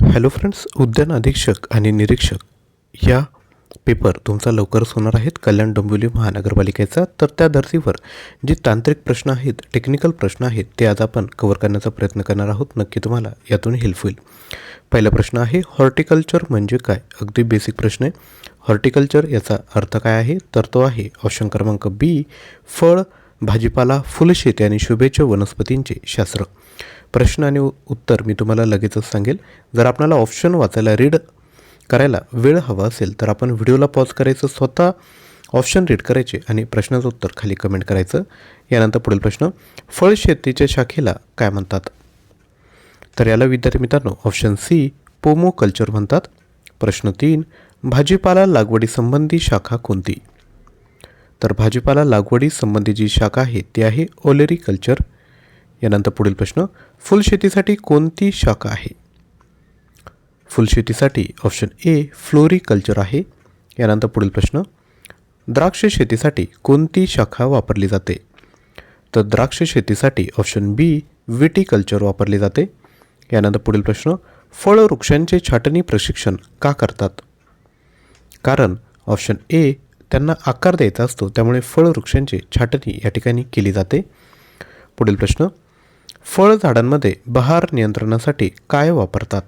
Hello friends उद्यान अधीक्षक आणि निरीक्षक या पेपर तुमचा लवकरच होणार आहेत कल्याण डोंबिवली महानगरपालिकेचा. तर त्या धर्तीवर जे तांत्रिक प्रश्न आहेत टेक्निकल प्रश्न आहेत ते आज आपण कवर करण्याचा प्रयत्न करणार आहोत. नक्की तुम्हाला यातून हेल्प होईल. पहिला प्रश्न आहे हॉर्टिकल्चर म्हणजे काय? अगदी बेसिक प्रश्न आहे. हॉर्टिकल्चर याचा अर्थ काय आहे? तर तो आहे ऑप्शन क्रमांक बी फळ भाजीपाला फुलशेती आणि शुभेच्छा वनस्पतींचे शास्त्र. प्रश्न आणि उत्तर मी तुम्हाला लगेचच सांगेल. जर आपल्याला ऑप्शन वाचायला रीड करायला वेळ हवा असेल तर आपण व्हिडिओला पॉज करायचं स्वतः ऑप्शन रीड करायचे आणि प्रश्नाचं उत्तर खाली कमेंट करायचं. यानंतर पुढील प्रश्न फळशेतीच्या शाखेला काय म्हणतात? तर याला विद्यार्थी मित्रांनो ऑप्शन सी पोमो कल्चर म्हणतात. प्रश्न तीन भाजीपाला लागवडीसंबंधी शाखा कोणती? तर भाजीपाला लागवडीसंबंधी जी शाखा आहे ती आहे ओलेरी कल्चर यानंतर पुढील प्रश्न फुलशेतीसाठी कोणती शाखा आहे? फुलशेतीसाठी ऑप्शन ए फ्लोरिकल्चर आहे. यानंतर पुढील प्रश्न द्राक्ष शेतीसाठी कोणती शाखा वापरली जाते? तर द्राक्ष शेतीसाठी ऑप्शन बी विटीकल्चर वापरले जाते. यानंतर पुढील प्रश्न फळ वृक्षांचे छाटणी प्रशिक्षण का करतात? कारण ऑप्शन ए त्यांना आकार द्यायचा असतो त्यामुळे फळवृक्षांची छाटणी या ठिकाणी केली जाते. पुढील प्रश्न फळझाडांमध्ये बहार नियंत्रणासाठी काय वापरतात?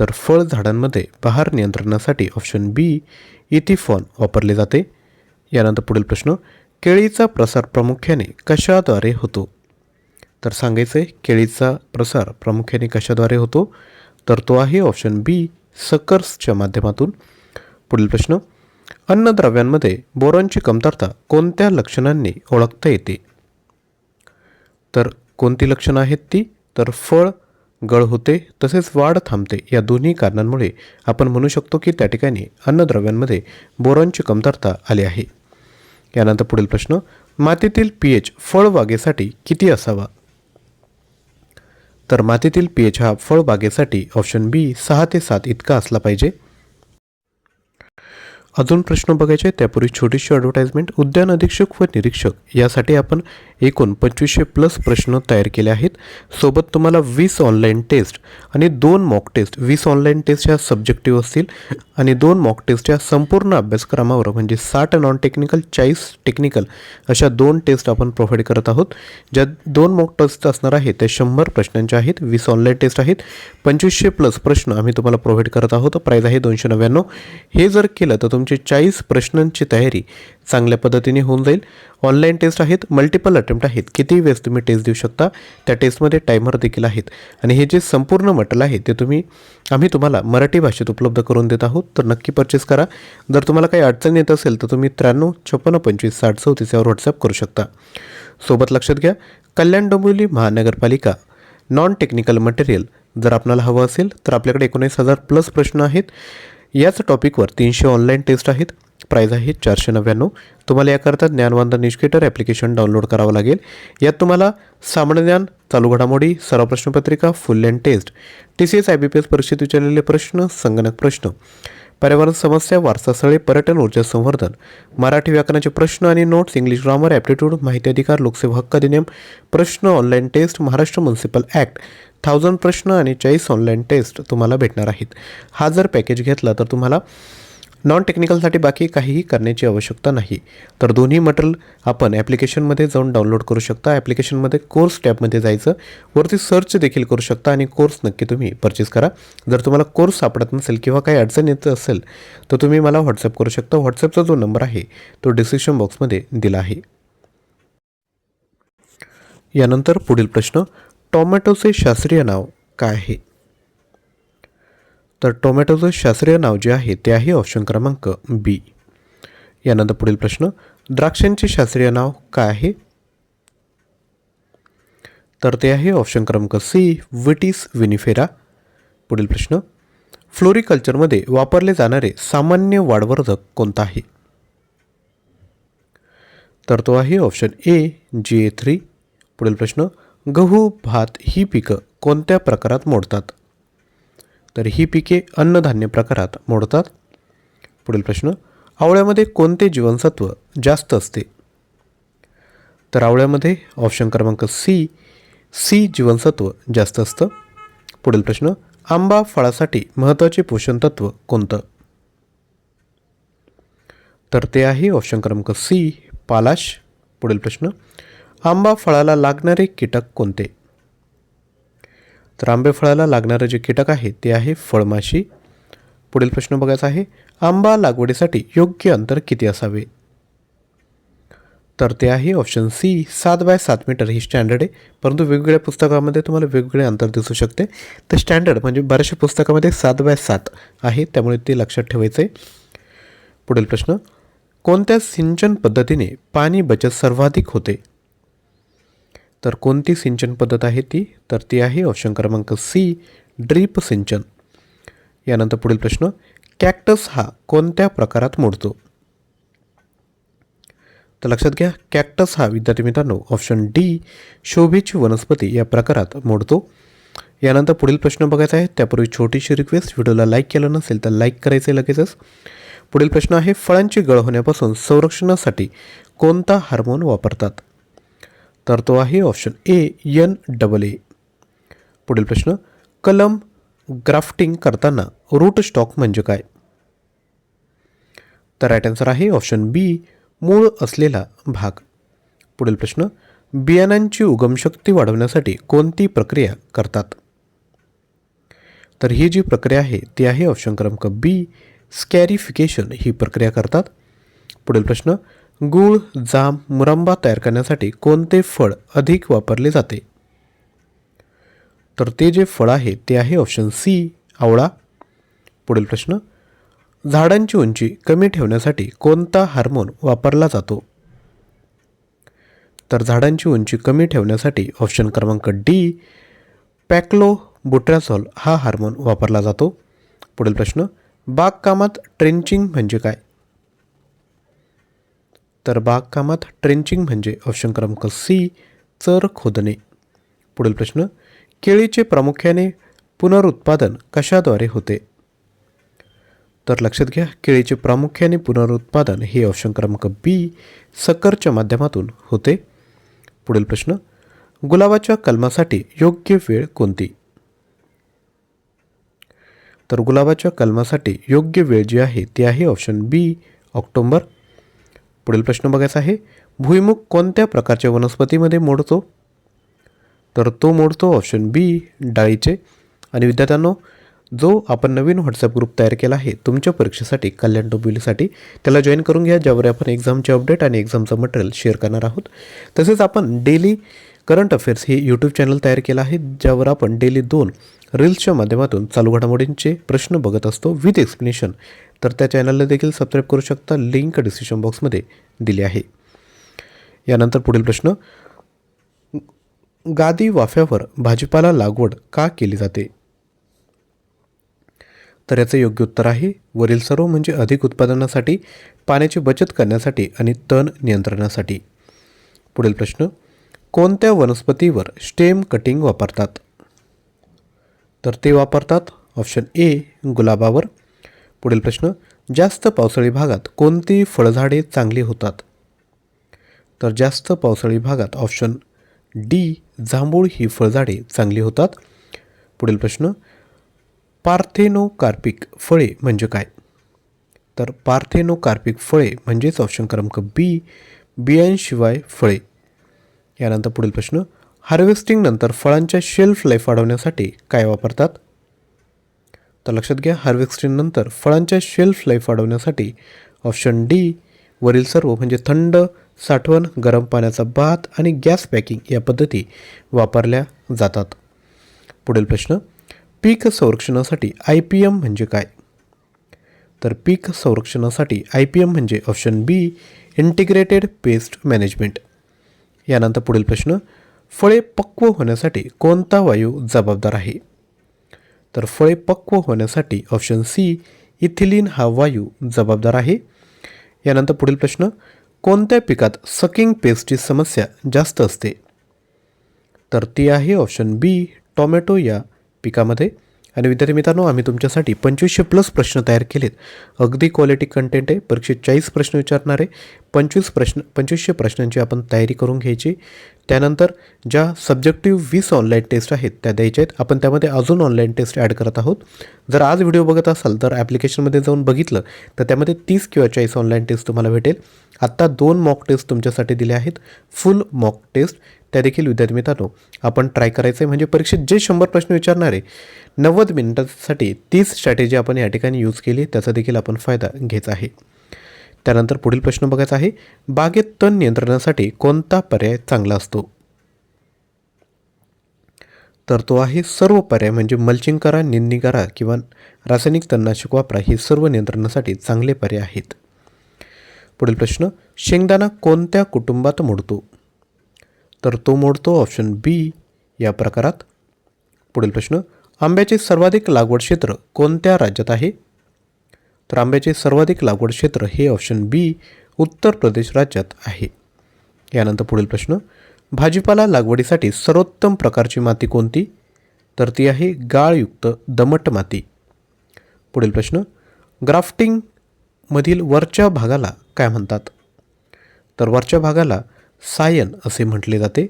तर फळझाडांमध्ये बहार नियंत्रणासाठी ऑप्शन बी इथिफॉन वापरले जाते. यानंतर पुढील प्रश्न केळीचा प्रसार प्रामुख्याने कशाद्वारे होतो? तर सांगायचं आहे केळीचा प्रसार प्रामुख्याने कशाद्वारे होतो? तर तो आहे ऑप्शन बी सकर्सच्या माध्यमातून. पुढील प्रश्न अन्नद्रव्यांमध्ये बोरॉनची कमतरता कोणत्या लक्षणांनी ओळखता येते? तर कोणती लक्षणं आहेत ती? तर फळ गळ होते तसेच वाढ थांबते. या दोन्ही कारणांमुळे आपण म्हणू शकतो की त्या ठिकाणी अन्नद्रव्यांमध्ये बोरॉनची कमतरता आली आहे. यानंतर पुढील प्रश्न मातीतील पी एच फळबागेसाठी किती असावा? तर मातीतील पी एच हा फळबागेसाठी ऑप्शन बी सहा ते सात इतका असला पाहिजे. अजून प्रश्न बघायचे त्यापूर्वी छोटीशी ॲडव्हर्टाइजमेंट उद्यान अधीक्षक व निरीक्षक यासाठी आपण एकूण पंचवीसशे प्लस प्रश्न तयार केले आहेत. सोबत तुम्हाला वीस ऑनलाईन टेस्ट आणि दोन मॉक टेस्ट वीस ऑनलाईन टेस्ट ह्या सब्जेक्टिव्ह असतील आणि दोन मॉक टेस्टच्या संपूर्ण अभ्यासक्रमावर म्हणजे साठ नॉन टेक्निकल चाळीस टेक्निकल अशा दोन टेस्ट आपण प्रोव्हाइड करत आहोत. ज्या दोन मॉक टेस्ट असणार आहेत त्या शंभर प्रश्नांच्या आहेत वीस ऑनलाईन टेस्ट आहेत. पंचवीसशे प्लस प्रश्न आम्ही तुम्हाला प्रोव्हाइड करत आहोत. प्राईज आहे दोनशे नव्याण्णव. हे जर केलं तर तुमची चाळीस प्रश्नांची तयारी चांगल्या पद्धतीने होऊन जाईल. ऑनलाईन टेस्ट आहेत मल्टिपल अटेम्प्ट आहेत. किती वेळेस तुम्ही टेस्ट देऊ शकता त्या टेस्टमध्ये टायमर देखील आहेत. आणि हे जे संपूर्ण मटेरियल आहे ते तुम्ही आम्ही तुम्हाला मराठी भाषेत उपलब्ध करून देत आहोत. तर नक्की परचेस करा. जर तुम्हाला काही अडचण येत असेल तर तुम्ही त्र्याण्णव छप्पन्न पंचवीस साठ चौतीस यावर व्हॉट्सअप करू शकता. सोबत लक्षात घ्या कल्याण डोंबिवली महानगरपालिका नॉन टेक्निकल मटेरियल जर आपल्याला हवं असेल तर आपल्याकडे एकोणीस हजार प्लस प्रश्न आहेत. याच टॉपिकवर तीनशे ऑनलाईन टेस्ट आहेत. प्राईज आहे चारशे नव्याण्णव. तुम्हाला याकरता ज्ञानवंदन निष्केटर ॲप्लिकेशन डाउनलोड करावं लागेल. यात तुम्हाला सामान्य ज्ञान चालू घडामोडी सराव प्रश्नपत्रिका full and test T C S I B P S परीक्षेत विचारलेले प्रश्न संगणक प्रश्न. पर्यावरण समस्या वारसास्थळे पर्यटन ऊर्जा संवर्धन. मराठी व्याकरणाचे प्रश्न आणि नोट्स इंग्लिश ग्रामर ॲप्टिट्यूड माहिती अधिकार लोकसेवा हक्क अधिनियम प्रश्न online test Maharashtra municipal act thousand प्रश्न आणि चाळीस ऑनलाईन टेस्ट तुम्हाला भेटणार आहेत. हा जर पॅकेज घेतला तर तुम्हाला नॉन टेक्निकलसाठी बाकी काहीही करण्याची आवश्यकता नाही. तर दोन्ही मटेरियल आपण ॲप्लिकेशनमध्ये जाऊन डाउनलोड करू शकता. ॲप्लिकेशनमध्ये कोर्स टॅबमध्ये जायचं. वरती सर्च देखील करू शकता आणि कोर्स नक्की तुम्ही परचेस करा. जर तुम्हाला कोर्स सापडत नसेल किंवा काही अडचण येत असेल तर तुम्ही मला व्हॉट्सअप करू शकता. व्हॉट्सअपचा जो नंबर आहे तो डिस्क्रिप्शन बॉक्समध्ये दिला आहे. यानंतर पुढील प्रश्न टोमॅटोचे शास्त्रीय नाव काय आहे? तर टोमॅटोचं शास्त्रीय नाव जे आहे ते आहे ऑप्शन क्रमांक बी. यानंतर पुढील प्रश्न द्राक्षांचे शास्त्रीय नाव काय आहे? तर ते आहे ऑप्शन क्रमांक सी विटीस विनिफेरा. पुढील प्रश्न फ्लोरिकल्चरमध्ये वापरले जाणारे सामान्य वाढवर्धक कोणता आहे? तर तो आहे ऑप्शन ए जी ए थ्री. पुढील प्रश्न गहू भात ही पिकं कोणत्या प्रकारात मोडतात? तर ही पिके अन्नधान्य प्रकारात मोडतात. पुढील प्रश्न आवळ्यामध्ये कोणते जीवनसत्व जास्त असते? तर आवळ्यामध्ये ऑप्शन क्रमांक सी सी जीवनसत्व जास्त असतं. पुढील प्रश्न आंबा फळासाठी महत्त्वाचे पोषण तत्व कोणतं? तर ते आहे ऑप्शन क्रमांक सी पालाश. पुढील प्रश्न आंबा फळाला लागणारे कीटक कोणते? तर आंबे फळाला लागणारे जे कीटक आहे ते आहे फळमाशी. पुढील प्रश्न बघायचा आहे आंबा लागवडीसाठी योग्य अंतर किती असावे? तर ते आहे ऑप्शन सी सात बाय सात मीटर ही स्टँडर्ड आहे. परंतु वेगवेगळ्या पुस्तकामध्ये तुम्हाला वेगवेगळे अंतर दिसू शकते. तर स्टँडर्ड म्हणजे बऱ्याचशा पुस्तकामध्ये सात बाय सात आहे त्यामुळे ते लक्षात ठेवायचं. आहे पुढील प्रश्न कोणत्या सिंचन पद्धतीने पाणी बचत सर्वाधिक होते? तर कोणती सिंचन पद्धत आहे ती? तर ती आहे ऑप्शन क्रमांक सी ड्रीप सिंचन. यानंतर पुढील प्रश्न कॅक्टस हा कोणत्या प्रकारात मोडतो? तर लक्षात घ्या कॅक्टस हा विद्यार्थी मित्रांनो ऑप्शन डी शोभेची वनस्पती या प्रकारात मोडतो. यानंतर पुढील प्रश्न बघायचा आहे त्यापूर्वी छोटीशी रिक्वेस्ट व्हिडिओला लाईक केलं नसेल तर लाईक करायचे लगेचच. पुढील प्रश्न आहे फळांची गळ होण्यापासून संरक्षणासाठी कोणता हार्मोन वापरतात? तर तो आहे option A N double A. पुढील प्रश्न कलम ग्राफ्टिंग करताना रूट स्टॉक म्हणजे काय? तर राईट आन्सर आहे ऑप्शन बी मूळ असलेला भाग. पुढील प्रश्न बियाणांची उगमशक्ती वाढवण्यासाठी कोणती प्रक्रिया करतात? तर ही जी प्रक्रिया आहे ती आहे ऑप्शन क्रमांक बी स्कॅरिफिकेशन ही प्रक्रिया करतात. पुढील प्रश्न गूळ जाम मुरंबा तयार करण्यासाठी कोणते फळ अधिक वापरले जाते? तर ते जे फळ आहे ते आहे ऑप्शन सी आवळा. पुढील प्रश्न झाडांची उंची कमी ठेवण्यासाठी कोणता हार्मोन वापरला जातो? तर झाडांची उंची कमी ठेवण्यासाठी ऑप्शन क्रमांक डी पॅक्लो बुट्रॅसॉल हा हार्मोन वापरला जातो. पुढील प्रश्न बागकामात ट्रेंचिंग म्हणजे काय? तर बागकामात ट्रेंचिंग म्हणजे ऑप्शन क्रमांक सी चर खोदणे. पुढील प्रश्न केळीचे प्रामुख्याने पुनरुत्पादन कशाद्वारे होते? तर लक्षात घ्या केळीचे प्रामुख्याने पुनरुत्पादन हे ऑप्शन क्रमांक बी सकरच्या माध्यमातून होते. पुढील प्रश्न गुलाबाच्या कलमासाठी योग्य वेळ कोणती? तर गुलाबाच्या कलमासाठी योग्य वेळ जी आहे ती आहे ऑप्शन बी ऑक्टोंबर. पुढील प्रश्न बघायचा आहे. भुईमुख कोणत्या प्रकारच्या वनस्पतीमध्ये मोडतो? तर तो मोडतो ऑप्शन बी डाळीचे. आणि विद्यार्थ्यांनो जो आपण नवीन व्हॉट्सअप ग्रुप तयार केला आहे तुमच्या परीक्षेसाठी कल्याण डोंबिवलीसाठी त्याला जॉईन करून घ्या ज्यावर आपण एक्झामचे अपडेट आणि एक्झामचं मटेरियल शेअर करणार आहोत. तसेच आपण डेली करंट अफेअर्स हे यूट्यूब चॅनल तयार केलं आहे ज्यावर आपण डेली दोन रील्सच्या माध्यमातून चालू घडामोडींचे प्रश्न बघत असतो विथ एक्सप्लेनेशन तर त्या चॅनलला देखील सबस्क्राईब करू शकता. लिंक डिस्क्रिप्शन बॉक्समध्ये दिली आहे. यानंतर पुढील प्रश्न. गादी वाफ्यावर भाजीपाला लागवड का केली जाते? तर याचं योग्य उत्तर आहे. वरील सर्व म्हणजे अधिक उत्पादनासाठी पाण्याची बचत करण्यासाठी आणि तण नियंत्रणासाठी. पुढील प्रश्न. कोणत्या वनस्पतीवर स्टेम कटिंग वापरतात? तर ते वापरतात ऑप्शन ए गुलाबावर पुढील प्रश्न जास्त पावसाळी भागात कोणती फळझाडे चांगली होतात? तर जास्त पावसाळी भागात ऑप्शन डी जांभूळ ही फळझाडे चांगली होतात. पुढील प्रश्न पार्थेनोकार्पिक फळे म्हणजे काय? तर पार्थेनोकार्पिक फळे म्हणजेच ऑप्शन क्रमांक बी बियांशिवाय फळे. यानंतर पुढील प्रश्न हार्वेस्टिंगनंतर फळांच्या शेल्फ लाईफ वाढवण्यासाठी काय वापरतात? तर लक्षात घ्या हार्वेस्टिंगनंतर फळांच्या शेल्फ लाईफ वाढवण्यासाठी ऑप्शन डी वरील सर्व म्हणजे थंड साठवण गरम पाण्याचा बाथ आणि गॅस पॅकिंग या पद्धती वापरल्या जातात. पुढील प्रश्न पीक संरक्षणासाठी आय पी एम म्हणजे काय? तर पीक संरक्षणासाठी आय पी एम म्हणजे option B integrated pest management यानंतर पुढील प्रश्न फळे पक्व होण्यासाठी कोणता वायू जबाबदार आहे? तर फळे पक्व होण्यासाठी ऑप्शन सी इथिलीन हा वायू जबाबदार आहे. यानंतर पुढील प्रश्न कोणत्या पिकात सकिंग पेस्टची समस्या जास्त असते? तर ती आहे ऑप्शन बी टॉमॅटो या पिकामध्ये. आणि विद्यार्थी मित्रांनो आम्ही तुमच्यासाठी पंचवीसशे प्लस प्रश्न तयार केलेत. अगदी क्वालिटी कंटेंट आहे. परीक्षेत चाळीस प्रश्न विचारणारे पंचवीस प्रश्न पंचवीसशे प्रश्नांची आपण तयारी करून घ्यायची. त्यानंतर ज्या सब्जेक्टिव्ह वीस ऑनलाईन टेस्ट आहेत त्या द्यायच्या आहेत. आपण त्यामध्ये अजून ऑनलाईन टेस्ट ॲड करत आहोत. जर आज व्हिडिओ बघत असाल तर ॲप्लिकेशनमध्ये जाऊन बघितलं तर त्यामध्ये तीस किंवा चाळीस ऑनलाईन टेस्ट तुम्हाला भेटेल. आत्ता दोन मॉक टेस्ट तुमच्यासाठी दिले आहेत. फुल मॉक टेस्ट त्या देखील विद्यार्थी मित्रांनो आपण ट्राय करायचं आहे म्हणजे परीक्षेत जे शंभर प्रश्न विचारणार आहे नव्वद मिनिटांसाठी तीस स्ट्रॅटेजी आपण या ठिकाणी यूज केली त्याचा देखील आपण फायदा घ्यायचा आहे. त्यानंतर पुढील प्रश्न बघायचा आहे बागेत तण नियंत्रणासाठी कोणता पर्याय चांगला असतो? तर तो आहे सर्व पर्याय म्हणजे मल्चिंग करा निंदणी करा किंवा रासायनिक तणनाशक वापरा हे सर्व नियंत्रणासाठी चांगले पर्याय आहेत. पुढील प्रश्न शेंगदाणा कोणत्या कुटुंबात मोडतो? तर तो मोडतो ऑप्शन बी या प्रकारात. पुढील प्रश्न आंब्याचे सर्वाधिक लागवड क्षेत्र कोणत्या राज्यात आहे? तर आंब्याचे सर्वाधिक लागवड क्षेत्र हे ऑप्शन बी उत्तर प्रदेश राज्यात आहे. यानंतर पुढील प्रश्न भाजीपाला लागवडीसाठी सर्वोत्तम प्रकारची माती कोणती? तर ती आहे गाळयुक्त दमट माती. पुढील प्रश्न ग्राफ्टिंगमधील वरच्या भागाला काय म्हणतात? तर वरच्या भागाला सायन असे म्हटले जाते.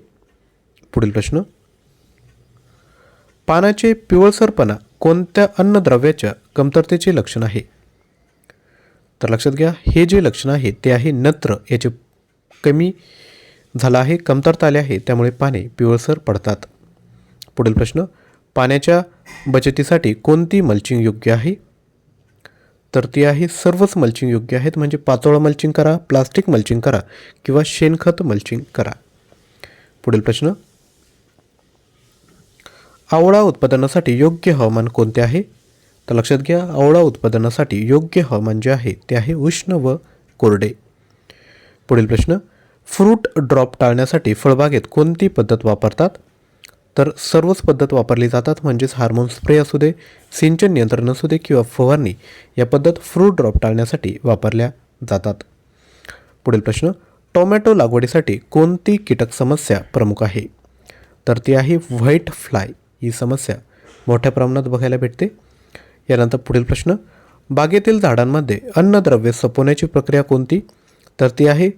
पुढील प्रश्न. पानाचे पिवळसरपणा कोणत्या अन्नद्रव्याच्या कमतरतेचे लक्षण आहे? तर लक्षात घ्या हे जे लक्षण आहे ते आहे नत्र. याचे कमी झालं आहे कमतरता आले आहे त्यामुळे पाने पिवळसर पडतात. पुढील प्रश्न. पाण्याच्या बचतीसाठी कोणती मल्चिंग योग्य आहे? तर ती आहे सर्वच मल्चिंग योग्य आहेत म्हणजे पाचोळा मल्चिंग करा प्लास्टिक मल्चिंग करा किंवा शेणखत मल्चिंग करा. पुढील प्रश्न. आवळा उत्पादनासाठी योग्य हवामान कोणते आहे? तर लक्षात घ्या आवळा उत्पादनासाठी योग्य हवामान जे आहे ते आहे उष्ण व कोरडे. पुढील प्रश्न. फ्रूट ड्रॉप टाळण्यासाठी फळबागेत कोणती पद्धत वापरतात? तर सर्वच पद्धत वापरली जातात म्हणजेच हार्मोन स्प्रे असू दे सिंचन नियंत्रण असू दे किंवा फवारणी या पद्धत फ्रूट ड्रॉप टाळण्यासाठी वापरल्या जातात. पुढील प्रश्न टोमॅटो लागवडीसाठी कोणती कीटक समस्या प्रमुख आहे? तर ती आहे व्हाईट फ्लाय ही समस्या मोठ्या प्रमाणात बघायला भेटते. यानंतर पुढील प्रश्न बागेतील झाडांमध्ये अन्नद्रव्य सपवण्याची प्रक्रिया कोणती? तर ती आहे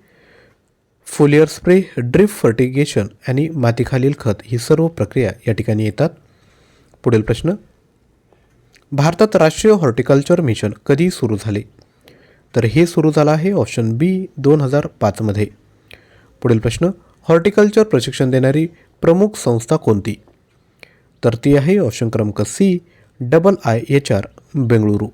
फोलियर स्प्रे ड्रिप फर्टिगेशन आणि मातीखालील खत ही सर्व प्रक्रिया या ठिकाणी येतात. पुढील प्रश्न. भारतात राष्ट्रीय हॉर्टिकल्चर मिशन कधी सुरू झाले? तर हे सुरू झालं आहे ऑप्शन बी दोन हजार पाचमध्ये पुढील प्रश्न. हॉर्टिकल्चर प्रशिक्षण देणारी प्रमुख संस्था कोणती? तर ती आहे ऑप्शन क्रमांक C double I H R Bengaluru.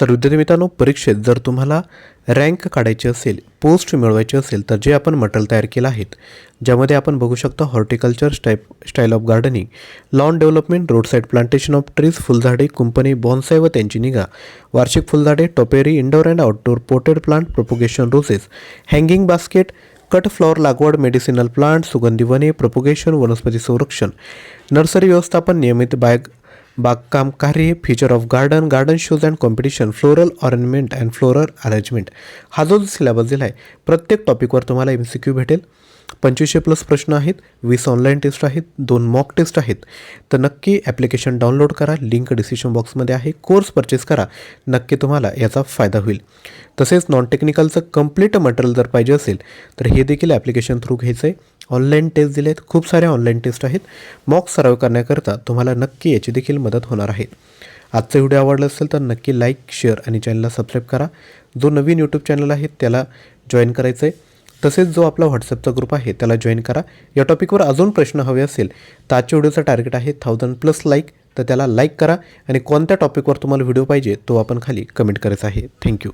तर विद्यार्थी मित्रांनो परीक्षेत जर तुम्हाला रँक काढायची असेल पोस्ट मिळवायची असेल तर जे आपण मटेरियल तयार केलं आहेत ज्यामध्ये आपण बघू शकता horticulture stipe style of gardening lawn development road side plantation of trees फुलझाडे कुंपणी बॉन्साय व त्यांची निगा वार्षिक फुलझाडे topiary indoor and outdoor potted plant propagation roses hanging basket cut flower लागवड मेडिसिनल प्लांट सुगंधी वने प्रोपोगेशन वनस्पती संरक्षण नर्सरी व्यवस्थापन नियमित बाग बागकाम कार्य feature of garden garden shows and competition floral ornament and floral arrangement हा जो सिलेबस दिला आहे प्रत्येक टॉपिकवर तुम्हाला एम सी क्यू भेटेल. पंचवीसशे प्लस प्रश्न आहेत वीस ऑनलाईन टेस्ट आहेत दोन मॉक टेस्ट आहेत. तर नक्की ॲप्लिकेशन डाउनलोड करा लिंक डिस्क्रिप्शन बॉक्समध्ये आहे कोर्स परचेस करा नक्की तुम्हाला याचा फायदा होईल. तसेच नॉन टेक्निकलचं कंप्लीट मटेरियल जर पाहिजे असेल तर हे देखील ॲप्लिकेशन थ्रू घ्यायचं आहे. ऑनलाईन टेस्ट दिले आहेत खूप साऱ्या ऑनलाईन टेस्ट आहेत. मॉक सराव करण्याकरता तुम्हाला नक्की याची देखील मदत होणार आहे. आजचा व्हिडिओ आवडला असेल तर नक्की लाईक शेअर आणि चॅनलला सबस्क्राईब करा. जो नवीन यूट्यूब चॅनल आहे त्याला जॉईन करायचं आहे तसेच जो आपला व्हॉट्सअपचा ग्रुप आहे त्याला जॉईन करा. या टॉपिकवर अजून प्रश्न हवे असेल तर आजच्या व्हिडिओचं टार्गेट आहे थाउजंड प्लस लाईक तर त्याला लाईक करा. आणि कोणत्या टॉपिकवर तुम्हाला व्हिडिओ पाहिजे तो आपण खाली कमेंट करायचा आहे. थँक्यू